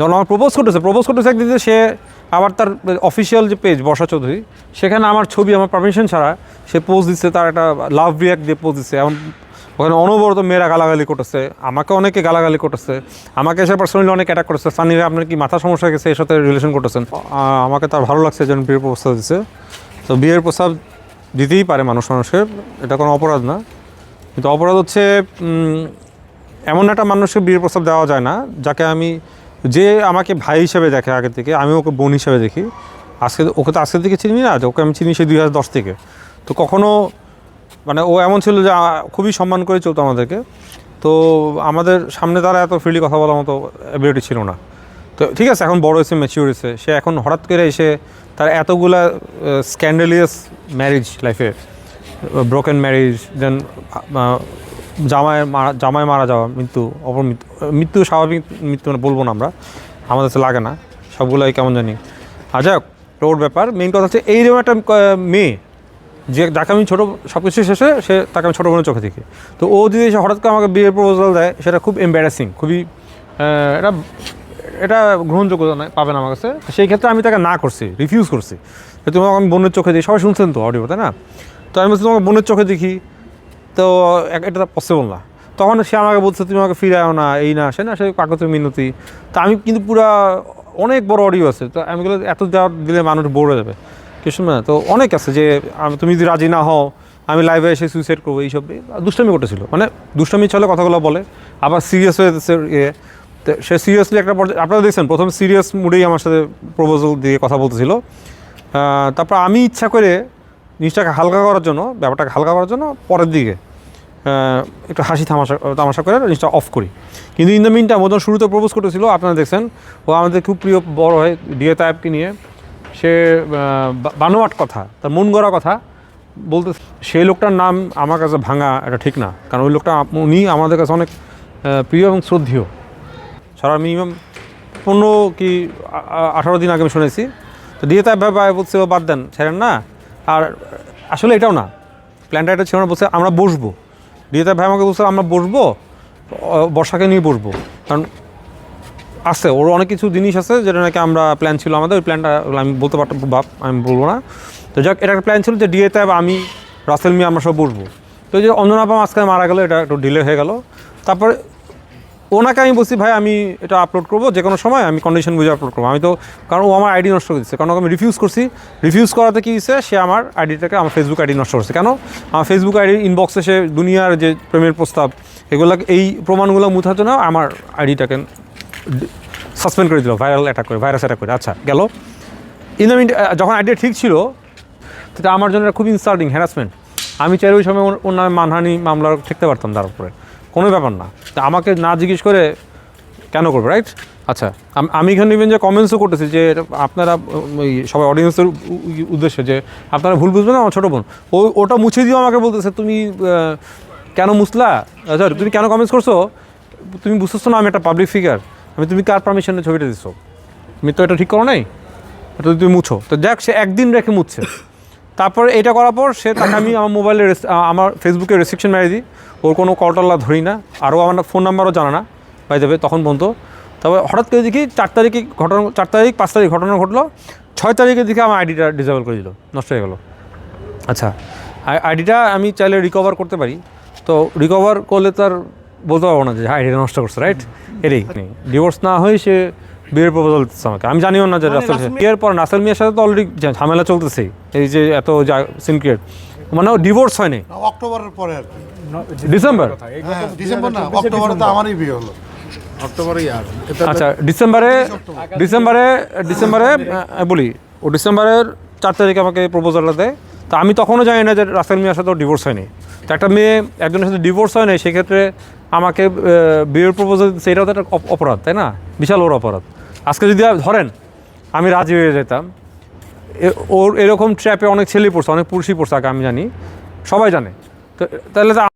যখন আমার প্রপোজ করতেছে প্রপোজ করতেছে একদিকে সে আবার তার অফিসিয়াল যে পেজ বর্ষা চৌধুরী, সেখানে আমার ছবি, আমার পারমিশন ছাড়া সে পোজ দিচ্ছে, তার একটা লাভ রিয়াক্ট দিয়ে পোজ দিচ্ছে। এমন ওখানে অনবরত মেয়েরা গালাগালি করতেছে, আমাকে অনেকে গালাগালি করতেছে, আমাকে এসে পার্সোনালি অনেক অ্যাটাক করতেছে। সানি ভাই আপনার কি মাথা সমস্যা গেছে এর সাথে রিলেশন করতেছেন? আমাকে তার ভালো লাগছে যেন বিয়ের প্রস্তাব দিচ্ছে তো বিয়ের প্রস্তাব দিতেই পারে মানুষ মানুষের এটা কোনো অপরাধ না। কিন্তু অপরাধ হচ্ছে এমন একটা মানুষকে বিয়ের প্রস্তাব দেওয়া যায় না, যাকে আমি যে আমাকে ভাই হিসেবে দেখে আগে থেকে, আমি ওকে বোন হিসেবে দেখি। আজকে ওকে তো আজকের থেকে চিনি না, ওকে আমি চিনি সেই দুই হাজার দশ থেকে। তো কখনও মানে ও এমন ছিল যে খুবই সম্মান করে চলতো আমাদেরকে। তো আমাদের সামনে তারা এত ফ্রিলি কথা বলার মতো অ্যাবিলিটি ছিল না। তো ঠিক আছে, এখন বড় হয়েছে ম্যাচিউর হয়েছে। সে এখন হঠাৎ করে এসে তার এতগুলা স্ক্যান্ডেলিয়াস ম্যারেজ লাইফে ব্রোকেন ম্যারেজ দেন জামাই মারা জামাই মারা যাওয়া মৃত্যু, অপর মৃত্যু মৃত্যু স্বাভাবিক মৃত্যু মানে বলব না আমরা। আমাদের তো লাগে না, সবগুলোই কেমন জানি। আর যাই ওর ব্যাপার মেইন কথা হচ্ছে এইরকম একটা মেয়ে, যে যাকে আমি ছোটো সব কিছু শেষে সে তাকে আমি ছোটো বোনের চোখে দেখি। তো ও যদি এসে হঠাৎ করে আমাকে বিয়ের প্রপোজাল দেয়, সেটা খুব এম্বারাসিং খুবই এটা এটা গ্রহণযোগ্য নয় পাবেন আমার কাছে। সেই ক্ষেত্রে আমি তাকে না করছি রিফিউজ করছি। তোমাকে আমি বোনের চোখে দেখি, সবাই শুনছেন তো অডিও তাই না? তো আমি বলছি, তোমাকে বোনের চোখে দেখি তো এটা পসিবল না। তখন সে আমাকে বলছে, তুমি আমাকে ফিরে আও না, এই না। সে না, সে কাকতের মিনতি। তা আমি কিন্তু পুরা অনেক বড় অডিও আছে। তো আমি বলে এত দেওয়া দিলে মানুষ বোর হয়ে যাবে। কিছু না তো অনেক আছে যে, আমি তুমি যদি রাজি না হও, আমি লাইভে এসে সুইসাইড করব, এইসব। দুষ্টামি করতেছিল। মানে দুষ্টামি চলে কথাগুলো বলে। আবার সিরিয়াস হয়ে ইয়ে। তো সে সিরিয়াসলি একটা পর্যায়ে আপনারা দেখছেন, প্রথম সিরিয়াস মুডেই আমার সাথে প্রপোজাল দিয়ে কথা বলতেছিল। তারপর আমি ইচ্ছা করে জিনিসটাকে হালকা করার জন্য, ব্যাপারটাকে হালকা করার জন্য পরের দিকে একটু হাসি তামাশা তামাশা করে জিনিসটা অফ করি। কিন্তু ইন দ্য মিন টাইম ও যখন শুরুতে প্রপোজ করতেছিল, আপনারা দেখছেন, ও আমাদের খুব প্রিয় বড় হয় ডিএ তায়েবকে নিয়ে, সে বানোয়াট কথা, তার মন গড়া কথা বলতে সেই লোকটার নাম আমার কাছে ভাঙা এটা ঠিক না, কারণ ওই লোকটা উনি আমাদের কাছে অনেক প্রিয় এবং শ্রদ্ধীয়। সারা মিনিমাম পনেরো কি আঠারো দিন আগে আমি শুনেছি। তো দিয়ে তাই ভাই বলছে, ও বাদ দেন, ছেড়েন না। আর আসলে এটাও না। প্ল্যানটা এটা ছিল না বলছে, আমরা বসবো। দিয়ে তাই ভাই আমাকে বলছে আমরা বসবো বর্ষাকে নিয়ে বসবো। কারণ আছে, ওর অনেক কিছু জিনিস আছে যেটা নাকি আমরা প্ল্যান ছিল আমাদের, ওই প্ল্যানটা আমি বলতে পারতাম আমি বলব না। তো যাক, এটা একটা প্ল্যান ছিল যে ডিএ তাই আমি, রাসেল মিয়া, আমরা সব বসবো। তো যে অঞ্জনাপা মাঝখানে মারা গেলো, এটা একটু ডিলে হয়ে গেল। তারপরে ওনাকে আমি বলছি, ভাই, আমি এটা আপলোড করব, যে কোনো সময় আমি কন্ডিশন বুঝে আপলোড করব। আমি তো, কারণ ও আমার আইডি নষ্ট করে দিচ্ছে কারণ আমি রিফিউজ করছি। রিফিউজ করাতে কী হয়েছে সে আমার আইডিটাকে আমার ফেসবুক আইডি নষ্ট করছে। কেন? আমার ফেসবুক আইডি ইনবক্সে সে দুনিয়ার যে প্রেমের প্রস্তাব, এগুলো, এই প্রমাণগুলো মুথার জন্য আমার আইডিটাকে সাসপেন্ড করে দিল ভাইরাল অ্যাটাক করে ভাইরাস অ্যাটাক করে। আচ্ছা গেল। ইন যখন আইডিয়া ঠিক ছিল সেটা আমার জন্য খুব ইনসাল্টিং হ্যারাসমেন্ট আমি চাইলে ওই সময় ওর নামে মানহানি মামলা ঠেকতে পারতাম তার উপরে। কোনো ব্যাপার না। তা আমাকে না জিজ্ঞেস করে কেন করবে রাইট আচ্ছা আম- এখানে ইভেন যে কমেন্টসও করতেছি যে আপনারা ওই সবাই অডিয়েন্সের উদ্দেশ্যে যে আপনারা ভুল বুঝবেন না, আমার ছোটো বোন। ও, ওটা মুছে দিয়েও আমাকে বলতেছে, তুমি কেন মুসলা আচ্ছা তুমি কেন কমেন্টস করছ? তুমি বুঝতেছো না, আমি একটা পাবলিক ফিগার আমি, তুমি কার পারমিশনে ছবিটা দিচ্ছ তুমি তো এটা ঠিক করো নাই? এটা তুমি মুছো, তো যাক, সে একদিন রেখে মুছছে। তারপর এটা করার পর সে তাকে আমি আমার মোবাইলে আমার ফেসবুকে রেস্ট্রিকশন মেরে দিই। ওর কোনো কলটল্লা ধরি না। আরও আমার ফোন নাম্বারও জানা না। পাই যাবে তখন পর্যন্ত। তবে হঠাৎ করে দেখি চার তারিখে ঘটনা চার তারিখ পাঁচ তারিখ ঘটনা ঘটলো। ছয় তারিখের দিকে আমার আইডিটা ডিসেবল করে দিল। নষ্ট হয়ে গেলো। আচ্ছা আইডিটা আমি চাইলে রিকভার করতে পারি। তো রিকভার করলে তার বলতে পারব না যে হ্যাঁ আইডিটা নষ্ট করছে রাইট এটাই। ডিভোর্স না হয়ে সে বিয়ের প্রপোজাল দিচ্ছে আমাকে। আমি জানিও না যে রাসেল বিয়ের পর নাসেল মিয়ার সাথে তো অলরেডি ঝামেলা চলতেছে। এই যে এত সিন ক্রিয়েট মানে ডিভোর্স হয়নি। অক্টোবরের পরে আর কি। ডিসেম্বর হ্যাঁ, ডিসেম্বর না অক্টোবরে তো আমারই বিয়ে হলো। অক্টোবরেই আর। আচ্ছা ডিসেম্বরে ডিসেম্বরে ডিসেম্বরে বলি ও ডিসেম্বরের চার তারিখে আমাকে প্রপোজালটা দেয়। তা আমি তখনও জানি না যে রাসেল মিয়ার সাথে ডিভোর্স হয়নি। তো একটা মেয়ে একজনের সাথে ডিভোর্স হয় নাই সেক্ষেত্রে আমাকে বিয়ের প্রপোজাল সেটাও তো একটা অপরাধ তাই না? বিশাল বড় অপরাধ। আজকে যদি ধরেন, আমি রাজি হয়ে যেতাম ওর এরকম ট্র্যাপে অনেক ছেলে পড়ছে, অনেক পুরুষই পড়ছে আমি জানি, সবাই জানে। তো, তাহলে তো